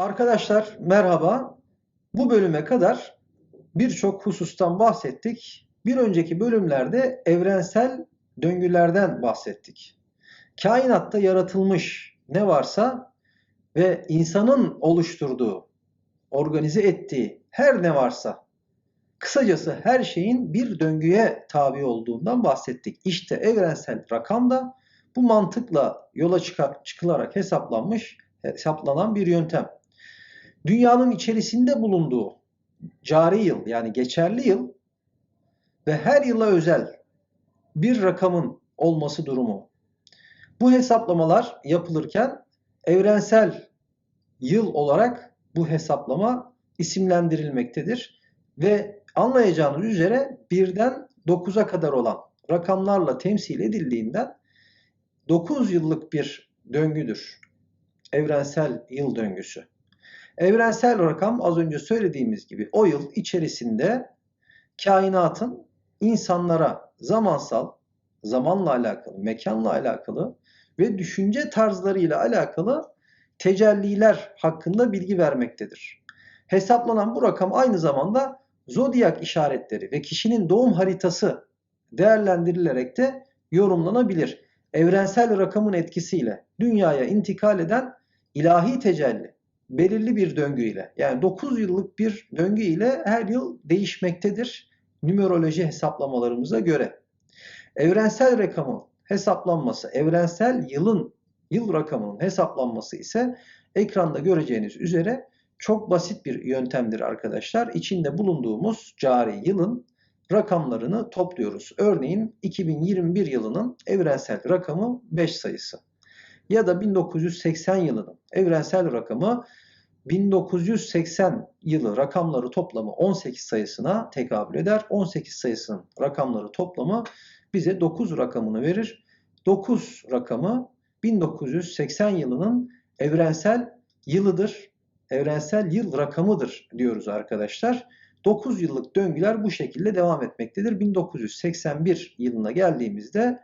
Arkadaşlar merhaba. Bu bölüme kadar birçok husustan bahsettik. Bir önceki bölümlerde evrensel döngülerden bahsettik. Kainatta yaratılmış ne varsa ve insanın oluşturduğu, organize ettiği her ne varsa kısacası her şeyin bir döngüye tabi olduğundan bahsettik. İşte evrensel rakam da bu mantıkla yola çıkar, çıkılarak hesaplanmış, hesaplanan bir yöntem. Dünyanın içerisinde bulunduğu cari yıl yani geçerli yıl ve her yıla özel bir rakamın olması durumu. Bu hesaplamalar yapılırken evrensel yıl olarak bu hesaplama isimlendirilmektedir ve anlayacağınız üzere birden 9'a kadar olan rakamlarla temsil edildiğinden 9 yıllık bir döngüdür. Evrensel yıl döngüsü. Evrensel rakam az önce söylediğimiz gibi o yıl içerisinde kainatın insanlara zamansal, zamanla alakalı, mekanla alakalı ve düşünce tarzlarıyla alakalı tecelliler hakkında bilgi vermektedir. Hesaplanan bu rakam aynı zamanda zodyak işaretleri ve kişinin doğum haritası değerlendirilerek de yorumlanabilir. Evrensel rakamın etkisiyle dünyaya intikal eden ilahi tecelli belirli bir döngü ile yani 9 yıllık bir döngü ile her yıl değişmektedir numeroloji hesaplamalarımıza göre. Evrensel rakamın hesaplanması, evrensel yılın yıl rakamının hesaplanması ise ekranda göreceğiniz üzere çok basit bir yöntemdir arkadaşlar. İçinde bulunduğumuz cari yılın rakamlarını topluyoruz. Örneğin 2021 yılının evrensel rakamı 5 sayısı ya da 1980 yılının evrensel rakamı 1980 yılı rakamları toplamı 18 sayısına tekabül eder. 18 sayısının rakamları toplamı bize 9 rakamını verir. 9 rakamı 1980 yılının evrensel yılıdır. Evrensel yıl rakamıdır diyoruz arkadaşlar. 9 yıllık döngüler bu şekilde devam etmektedir. 1981 yılına geldiğimizde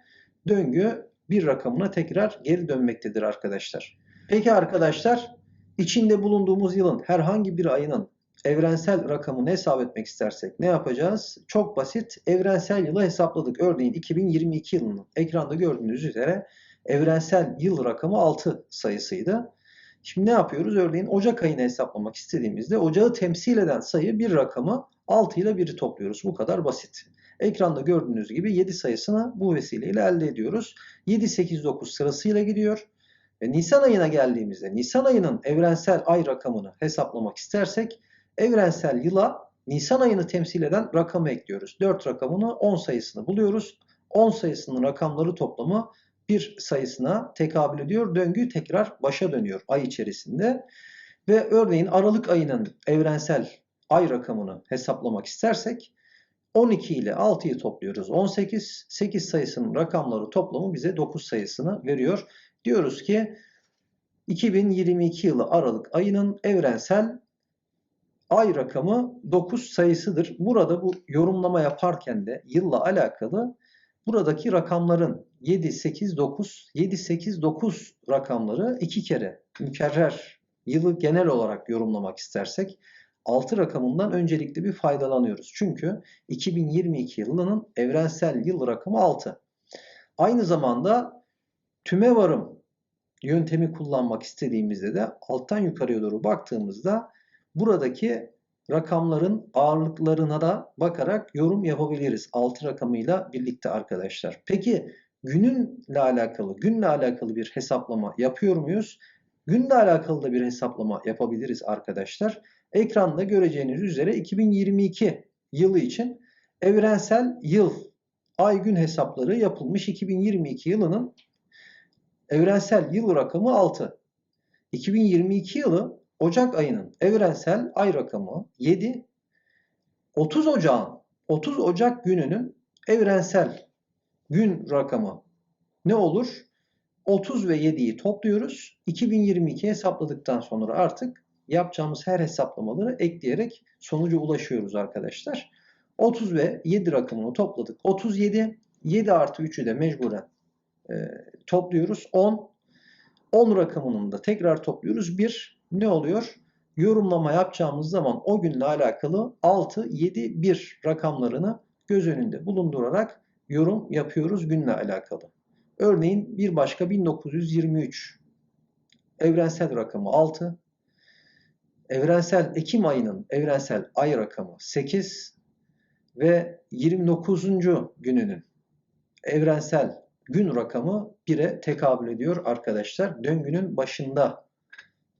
döngü bir rakamına tekrar geri dönmektedir arkadaşlar. Peki arkadaşlar içinde bulunduğumuz yılın herhangi bir ayının evrensel rakamını hesap etmek istersek ne yapacağız? Çok basit. Evrensel yılı hesapladık. Örneğin 2022 yılının ekranda gördüğünüz üzere evrensel yıl rakamı 6 sayısıydı. Şimdi ne yapıyoruz? Örneğin Ocak ayını hesaplamak istediğimizde Ocağı temsil eden sayı bir rakamı 6 ile 1'i topluyoruz. Bu kadar basit. Ekranda gördüğünüz gibi 7 sayısını bu vesileyle elde ediyoruz. 7, 8, 9 sırasıyla gidiyor. Ve Nisan ayına geldiğimizde Nisan ayının evrensel ay rakamını hesaplamak istersek evrensel yıla Nisan ayını temsil eden rakamı ekliyoruz. 4 rakamını 10 sayısını buluyoruz. 10 sayısının rakamları toplamı bir sayısına tekabül ediyor. Döngü tekrar başa dönüyor ay içerisinde. Ve örneğin Aralık ayının evrensel ay rakamını hesaplamak istersek 12 ile 6'yı topluyoruz. 18, 8 sayısının rakamları toplamı bize 9 sayısını veriyor. Diyoruz ki 2022 yılı Aralık ayının evrensel ay rakamı 9 sayısıdır. Burada bu yorumlama yaparken de yılla alakalı buradaki rakamların 7, 8, 9, 7, 8, 9 rakamları iki kere mükerrer yılı genel olarak yorumlamak istersek 6 rakamından öncelikle bir faydalanıyoruz. Çünkü 2022 yılının evrensel yıl rakamı 6. Aynı zamanda tüme varım yöntemi kullanmak istediğimizde de alttan yukarıya doğru baktığımızda buradaki rakamların ağırlıklarına da bakarak yorum yapabiliriz 6 rakamıyla birlikte arkadaşlar. Peki gününle alakalı, günle alakalı bir hesaplama yapıyor muyuz? Günle alakalı da bir hesaplama yapabiliriz arkadaşlar. Ekranda göreceğiniz üzere 2022 yılı için evrensel yıl ay gün hesapları yapılmış 2022 yılının evrensel yıl rakamı 6. 2022 yılı Ocak ayının evrensel ay rakamı 7. 30 Ocağın 30 Ocak gününün evrensel gün rakamı ne olur? 30 ve 7'yi topluyoruz. 2022 hesapladıktan sonra artık yapacağımız her hesaplamaları ekleyerek sonuca ulaşıyoruz arkadaşlar. 30 ve 7 rakamını topladık. 37, 7 artı 3'ü de mecburen e, topluyoruz. 10, 10 rakamını da tekrar topluyoruz. 1 ne oluyor? yorumlama yapacağımız zaman o günle alakalı 6, 7, 1 rakamlarını göz önünde bulundurarak yorum yapıyoruz günle alakalı. Örneğin bir başka 1923 evrensel rakamı 6, evrensel Ekim ayının evrensel ay rakamı 8 ve 29. gününün evrensel gün rakamı 1'e tekabül ediyor arkadaşlar. Döngünün başında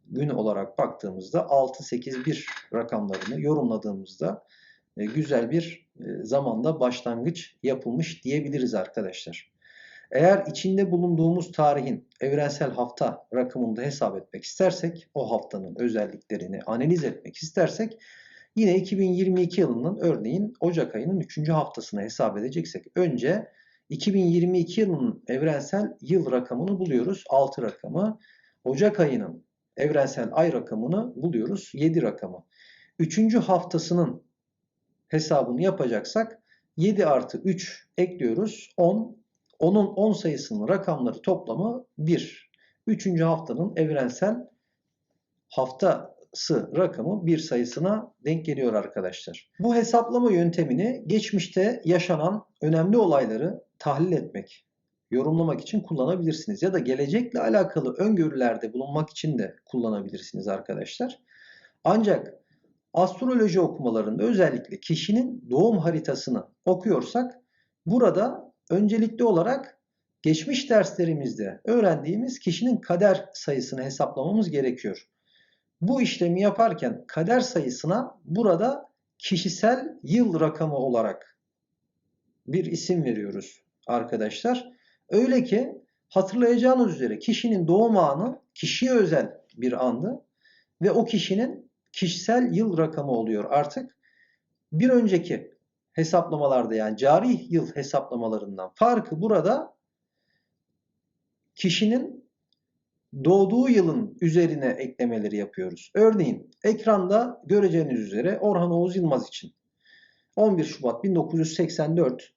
gün olarak baktığımızda 6, 8, 1 rakamlarını yorumladığımızda e, güzel bir e, zamanda başlangıç yapılmış diyebiliriz arkadaşlar. Eğer içinde bulunduğumuz tarihin evrensel hafta rakamını da hesap etmek istersek, o haftanın özelliklerini analiz etmek istersek yine 2022 yılının örneğin Ocak ayının 3. haftasını hesap edeceksek önce 2022 yılının evrensel yıl rakamını buluyoruz 6 rakamı. Ocak ayının evrensel ay rakamını buluyoruz 7 rakamı. 3. haftasının hesabını yapacaksak 7 artı 3 ekliyoruz 10 onun 10 sayısının rakamları toplamı 1. 3. haftanın evrensel haftası rakamı 1 sayısına denk geliyor arkadaşlar. Bu hesaplama yöntemini geçmişte yaşanan önemli olayları tahlil etmek, yorumlamak için kullanabilirsiniz. Ya da gelecekle alakalı öngörülerde bulunmak için de kullanabilirsiniz arkadaşlar. Ancak astroloji okumalarında özellikle kişinin doğum haritasını okuyorsak burada öncelikli olarak geçmiş derslerimizde öğrendiğimiz kişinin kader sayısını hesaplamamız gerekiyor. Bu işlemi yaparken kader sayısına burada kişisel yıl rakamı olarak bir isim veriyoruz arkadaşlar. Öyle ki hatırlayacağınız üzere kişinin doğum anı kişiye özel bir andı ve o kişinin kişisel yıl rakamı oluyor artık. Bir önceki hesaplamalarda yani cari yıl hesaplamalarından farkı burada kişinin doğduğu yılın üzerine eklemeleri yapıyoruz. Örneğin ekranda göreceğiniz üzere Orhan Oğuz Yılmaz için 11 Şubat 1984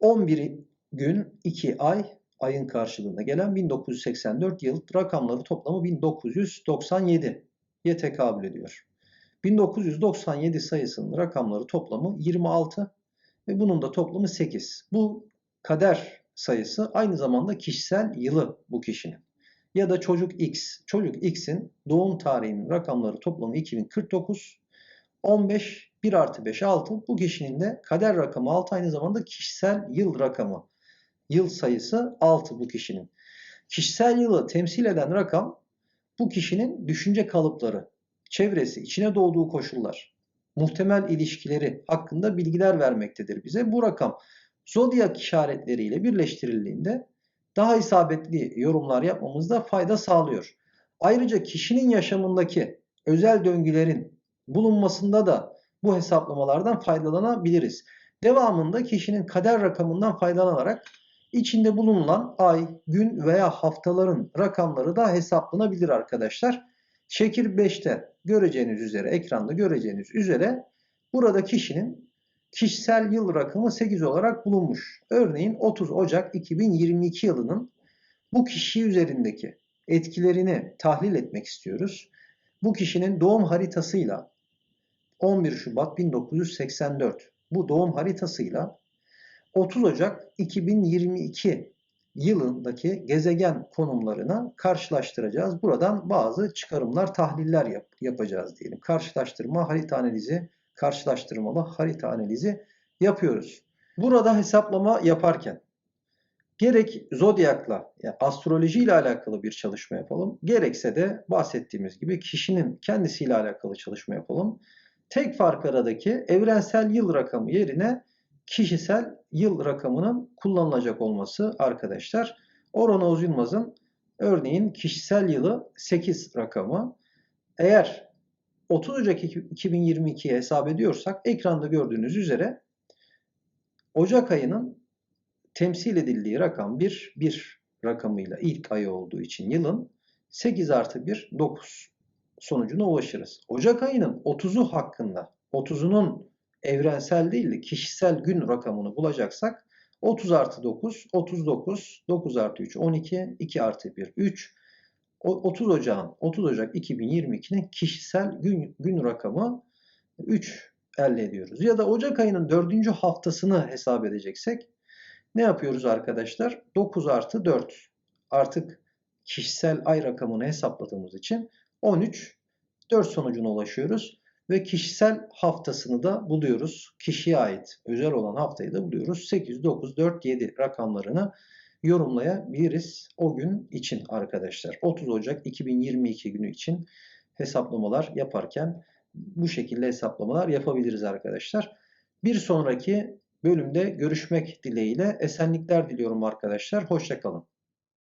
11 gün 2 ay ayın karşılığında gelen 1984 yıl rakamları toplamı 1997'ye tekabül ediyor. 1997 sayısının rakamları toplamı 26 ve bunun da toplamı 8. Bu kader sayısı aynı zamanda kişisel yılı bu kişinin. Ya da çocuk X. Çocuk X'in doğum tarihinin rakamları toplamı 2049. 15, 1 artı 5, 6. Bu kişinin de kader rakamı 6 aynı zamanda kişisel yıl rakamı. Yıl sayısı 6 bu kişinin. Kişisel yılı temsil eden rakam bu kişinin düşünce kalıpları, çevresi, içine doğduğu koşullar, muhtemel ilişkileri hakkında bilgiler vermektedir bize. Bu rakam zodyak işaretleriyle birleştirildiğinde daha isabetli yorumlar yapmamızda fayda sağlıyor. Ayrıca kişinin yaşamındaki özel döngülerin bulunmasında da bu hesaplamalardan faydalanabiliriz. Devamında kişinin kader rakamından faydalanarak içinde bulunan ay, gün veya haftaların rakamları da hesaplanabilir arkadaşlar. Şekil 5'te göreceğiniz üzere, ekranda göreceğiniz üzere burada kişinin kişisel yıl rakamı 8 olarak bulunmuş. Örneğin 30 Ocak 2022 yılının bu kişi üzerindeki etkilerini tahlil etmek istiyoruz. Bu kişinin doğum haritasıyla 11 Şubat 1984 bu doğum haritasıyla 30 Ocak 2022 yılındaki gezegen konumlarına karşılaştıracağız. Buradan bazı çıkarımlar, tahliller yap yapacağız diyelim. Karşılaştırma harita analizi, karşılaştırmalı harita analizi yapıyoruz. Burada hesaplama yaparken gerek zodyakla, yani astroloji ile alakalı bir çalışma yapalım. Gerekse de bahsettiğimiz gibi kişinin kendisiyle alakalı çalışma yapalım. Tek fark aradaki evrensel yıl rakamı yerine kişisel yıl rakamının kullanılacak olması arkadaşlar. Orhan Oğuz Yılmaz'ın örneğin kişisel yılı 8 rakamı. Eğer 30 Ocak 2022'ye hesap ediyorsak ekranda gördüğünüz üzere Ocak ayının temsil edildiği rakam 1, 1 rakamıyla ilk ayı olduğu için yılın 8 artı 1, 9 sonucuna ulaşırız. Ocak ayının 30'u hakkında 30'unun evrensel değil de kişisel gün rakamını bulacaksak 30 artı 9, 39, 9 artı 3, 12, 2 artı 1, 3, o- 30 Ocak'ın 30 Ocak 2022'nin kişisel gün, gün rakamı 3 elde ediyoruz. Ya da Ocak ayının 4. haftasını hesap edeceksek ne yapıyoruz arkadaşlar? 9 artı 4 artık kişisel ay rakamını hesapladığımız için 13 4 sonucuna ulaşıyoruz ve kişisel haftasını da buluyoruz. Kişiye ait özel olan haftayı da buluyoruz. 8, 9, 4, 7 rakamlarını yorumlayabiliriz o gün için arkadaşlar. 30 Ocak 2022 günü için hesaplamalar yaparken bu şekilde hesaplamalar yapabiliriz arkadaşlar. Bir sonraki bölümde görüşmek dileğiyle esenlikler diliyorum arkadaşlar. Hoşçakalın.